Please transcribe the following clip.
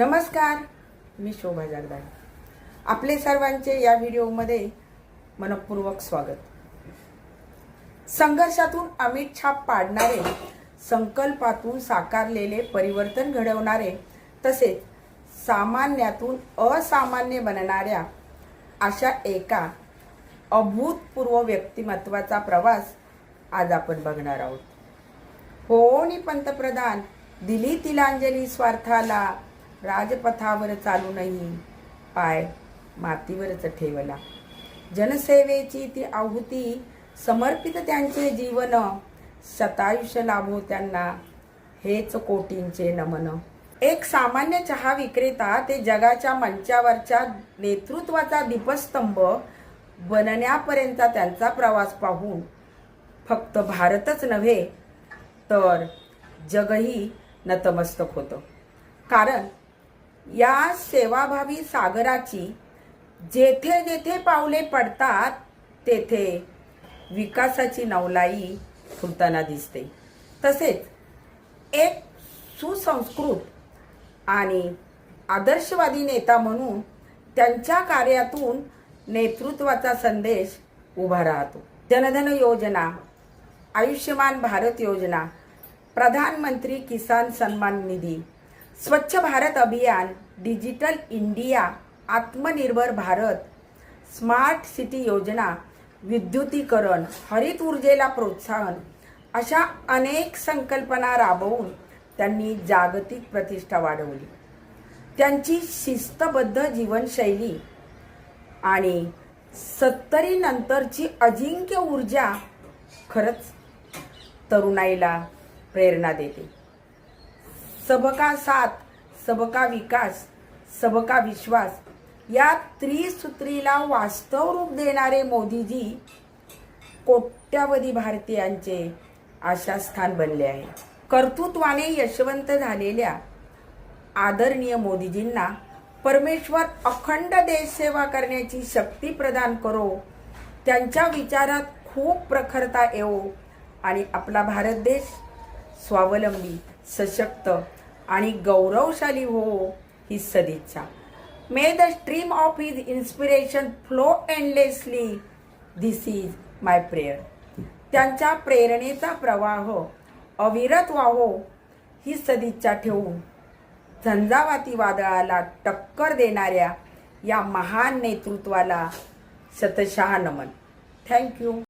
नमस्कार मी शोभा जगदाळे. आपले सर्वांचे या व्हिडिओमध्ये मनपूर्वक स्वागत. संघर्षातून अमित छाप पाडणारे संकल्पातून साकारलेले परिवर्तन घडवणारे तसेच सामान्यातून असामान्य बनणाऱ्या अशा एका अभूतपूर्व व्यक्तिमत्वाचा प्रवास आज आपण बघणार आहोत. हो पंतप्रधान. दिली तिलांजली स्वार्थाला राजपथावर चालूनही पाय मातीवरच ठेवला. जनसेवेची ती आहुती समर्पित त्यांचे जीवन शतायुष्य लाभो त्यांना हेच कोटींचे नमन. एक सामान्य चहा विक्रेता ते जगाच्या मंचावरच्या नेतृत्वाचा दीपस्तंभ बनण्यापर्यंतचा त्यांचा प्रवास पाहून फक्त भारतच नव्हे तर जगही नतमस्तक होतं. कारण या सेवाभावी सागराची जेथे जेथे पावले पडतात तेथे विकासाची नवलाई फुलताना दिसते. तसेच एक सुसंस्कृत आणि आदर्शवादी नेता म्हणून त्यांच्या कार्यातून नेतृत्वाचा संदेश उभा राहतो. जनधन योजना आयुष्यमान भारत योजना प्रधानमंत्री किसान सन्मान निधी स्वच्छ भारत अभियान डिजिटल इंडिया आत्मनिर्भर भारत स्मार्ट सिटी योजना विद्युतीकरण हरित ऊर्जेला प्रोत्साहन अशा अनेक संकल्पना राबवून त्यांनी जागतिक प्रतिष्ठा वाढवली. त्यांची शिस्तबद्ध जीवनशैली आणि सत्तरी नंतरची अजिंक्य ऊर्जा खरंच तरुणाईला प्रेरणा देते. सबका साथ सबका विकास सबका विश्वास. या त्रिसूत्रीला वास्तव रूप देणारे मोदीजी कोट्यावधी भारतीयांचे आशास्थान बनले आहे. कर्तृत्वाने यशवंत झालेल्या आदरणीय मोदीजींना परमेश्वर अखंड देशसेवा करण्याची शक्ती प्रदान करो. त्यांच्या विचारात खूप प्रखरता येवो आणि आपला भारत देश स्वावलंबी सशक्त आणि गौरवशाली हो ही सदिच्छा. May the stream of his inspiration flow endlessly this is my prayer त्यांच्या प्रेरणेचा प्रवाह अविरत व्हावो ही सदिच्छा ठेवून झंझावाती वादळाला टक्कर देणाऱ्या या महान नेतृत्वाला शतशहा नमन. थँक्यू